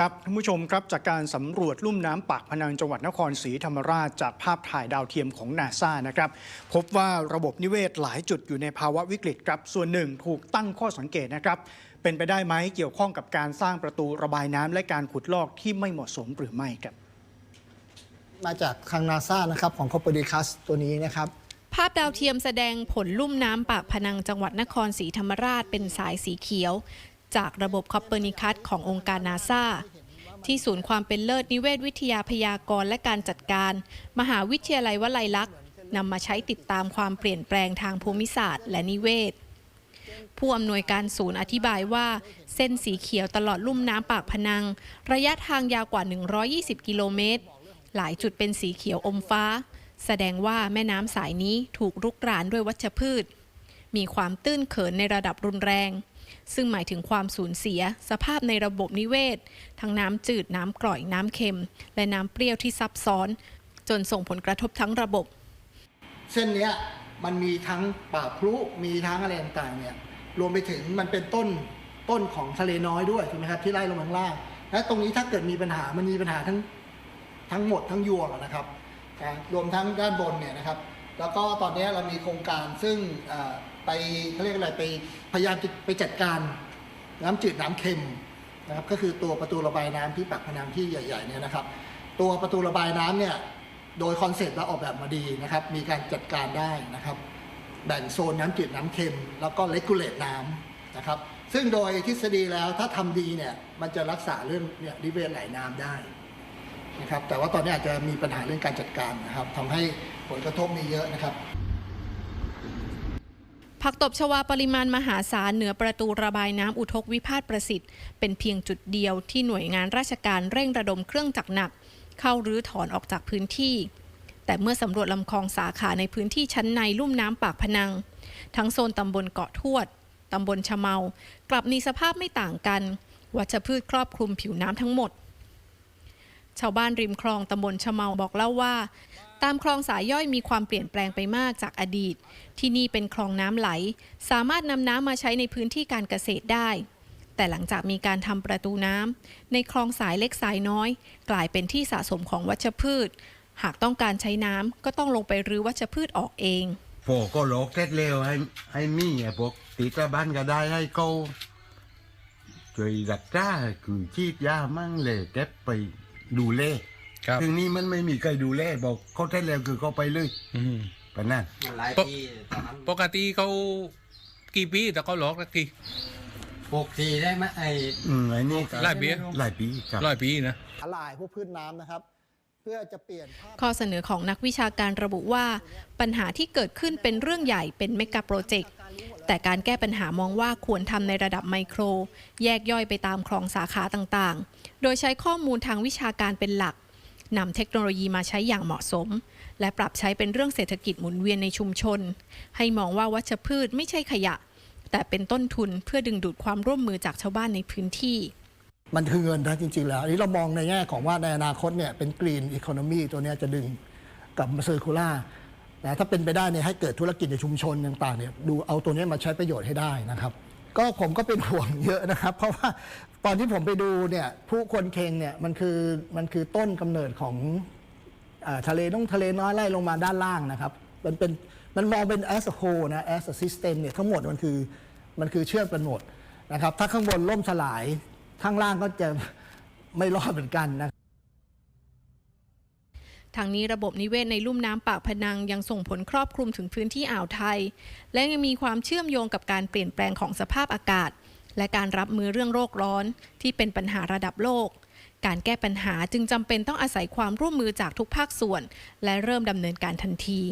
ครับท่านผู้ชมครับจากการสำรวจลุ่มน้ำปากพนังจังหวัดนครศรีธรรมราชจากภาพถ่ายดาวเทียมของนาซานะครับ พบว่าระบบนิเวศหลายจุดอยู่ในภาวะวิกฤตครับ ส่วนหนึ่งถูกตั้งข้อสังเกตนะครับ เป็นไปได้ไหมเกี่ยวข้องกับการสร้างประตูระบายน้ำและการขุดลอกที่ไม่เหมาะสมหรือไม่ครับ มาจากทางนาซานะครับของ Copernicus ตัวนี้นะครับภาพดาวเทียมแสดงผลลุ่มน้ำปากพนังจังหวัดนครศรีธรรมราชเป็นสายสีเขียว จากระบบคอปเปอร์นิคัสขององค์การนาซาที่ศูนย์ความเป็นเลิศนิเวศวิทยาพยากรณ์และการจัดการ มหาวิทยาลัยวลัยลักษณ์นำมาใช้ติดตามความเปลี่ยนแปลงทางภูมิศาสตร์ และนิเวศ ผู้อำนวยการศูนย์อธิบายว่า เส้นสีเขียวตลอดลุ่มน้ำปากพนัง ระยะทางยาวกว่า 120 กิโลเมตร หลายจุดเป็นสีเขียวอมฟ้า แสดงว่าแม่น้ำสายนี้ถูกรุกรานด้วยวัชพืช มีความตื้นเขินในระดับรุนแรง ซึ่งหมายถึงความสูญเสีย สภาพในระบบนิเวศ ทั้งน้ำจืดน้ำกร่อยน้ำเค็ม และน้ำเปรี้ยวที่ซับซ้อน จนส่งผลกระทบทั้งระบบ เส้นเนี้ยมันมีทั้งป่าพลุมีทั้งอะไรต่างๆเนี่ยรวมไปถึงมันเป็นต้นต้นของทะเลน้อยด้วยถูกไหมครับที่ไล่ลงมาข้างล่าง และตรงนี้ถ้าเกิดมีปัญหามันมีปัญหาทั้งทั้งหมดทั้งยวงนะครับรวมทั้งด้านบนเนี่ยนะครับ แล้วก็ตอนนี้เรามีโครงการซึ่งไปเขาเรียกอะไรไปพยายามจะไปจัดการน้ำจืดน้ำเค็มนะครับก็คือตัวประตูระบายน้ำที่ปากพนังที่ใหญ่ๆเนี่ยนะครับ ตัวประตูระบายน้ำเนี่ยโดยคอนเซ็ปต์เราออกแบบมาดีนะครับ มีการจัดการได้นะครับ แบ่งโซนน้ำจืดน้ำเค็ม แล้วก็เลกูเลตน้ำนะครับ ซึ่งโดยทฤษฎีแล้วถ้าทำดีเนี่ยมันจะรักษาเรื่องเนี่ยริเวณไหลน้ำได้ นะครับแต่ว่าตอนนี้อาจจะมีปัญหาเรื่องการจัดการนะครับทำให้ผลกระทบมีเยอะนะครับผักตบชวาปริมาณมหาศาลเหนือประตูระบายน้ำอุทกวิพาทประสิทธิ์ เป็นเพียงจุดเดียวที่หน่วยงานราชการเร่งระดมเครื่องจักรหนัก เข้ารื้อถอนออกจากพื้นที่ แต่เมื่อสำรวจลำคลองสาขาในพื้นที่ชั้นในลุ่มน้ำปากพนัง ทั้งโซนตำบลเกาะทวดตำบลชะเมา กลับมีสภาพไม่ต่างกัน วัชพืชครอบคลุมผิวน้ำทั้งหมด ชาวบ้านริมคลองตำบลชะเมาบอกเล่าว่า ตามคลองสายย่อยมีความเปลี่ยนแปลงไปมากจากอดีต ที่นี่เป็นคลองน้ำไหล สามารถนำน้ำมาใช้ในพื้นที่การเกษตรได้ แต่หลังจากมีการทำประตูน้ำในคลองสายเล็กสายน้อย กลายเป็นที่สะสมของวัชพืช หากต้องการใช้น้ำก็ต้องลงไปรื้อวัชพืชออกเองพอก็โลกเสร็จเร็วให้ให้มีไอ้พวกติดกระบ้านก็ได้ให้เขาช่วยรักษาคือชีดยามั่งเลยเก็บไป ดูแลครับ ถึงนี้มันไม่มีใครดูแลบอกเขาเสร็จแล้วคือเขาไปเลยอืมปะนั่นหลายปีตอนนั้นปกติเขากี่ปีแต่เขาหลอกสักทีปลูกทีได้ไหมไอ้ อืมไอ้นี่ก็หลายปีหลายปีครับ ร้อยปีนะทลายพวกพืชน้ำนะครับ เพื่อจะเปลี่ยนภาพ ข้อเสนอของนักวิชาการระบุว่า ปัญหาที่เกิดขึ้นเป็นเรื่องใหญ่เป็นเมกะโปรเจกต์ แต่การแก้ปัญหามองว่าควรทำในระดับไมโคร แยกย่อยไปตามคลองสาขาต่างๆ โดยใช้ข้อมูลทางวิชาการเป็นหลักนำเทคโนโลยีมาใช้อย่างเหมาะสม และปรับใช้เป็นเรื่องเศรษฐกิจหมุนเวียนในชุมชน ให้มองว่าวัชพืชไม่ใช่ขยะ แต่เป็นต้นทุนเพื่อดึงดูดความร่วมมือจากชาวบ้านในพื้นที่ มันคือเงินนะจริง ๆ แล้วอันนี้เรามองในแง่ของว่าในอนาคตเนี่ยเป็นกรีนอีโคโนมีตัวนี้จะดึงกลับมาเซอร์คูล่า นะถ้าเป็นไปได้เนี่ยให้เกิดธุรกิจในชุมชนต่างๆเนี่ยดูเอาตัวนี้มาใช้ประโยชน์ให้ได้นะครับ ก็ผมก็เป็นห่วงเยอะนะครับ เพราะว่าตอนที่ผมไปดูเนี่ยผู้คนเคงเนี่ยมันคือมันคือต้นกำเนิดของอทะเลน้องทะเลน้อยไล่ลงมาด้านล่างนะครับ มันเป็นมันมองเป็น as a whole นะ as a system เนี่ยทั้งหมดมันคือมันคือเชื่อมกันหมดนะครับ ถ้าข้างบนล่มสลายข้างล่างก็จะไม่รอดเหมือนกันนะ ทางนี้ระบบนิเวศในลุ่มน้ำปากพนังยังส่งผลครอบคลุมถึงพื้นที่อ่าวไทย และยังมีความเชื่อมโยงกับการเปลี่ยนแปลงของสภาพอากาศ และการรับมือเรื่องโรคร้อน ที่เป็นปัญหาระดับโลก การแก้ปัญหาจึงจำเป็นต้องอาศัยความร่วมมือจากทุกภาคส่วน และเริ่มดำเนินการทันที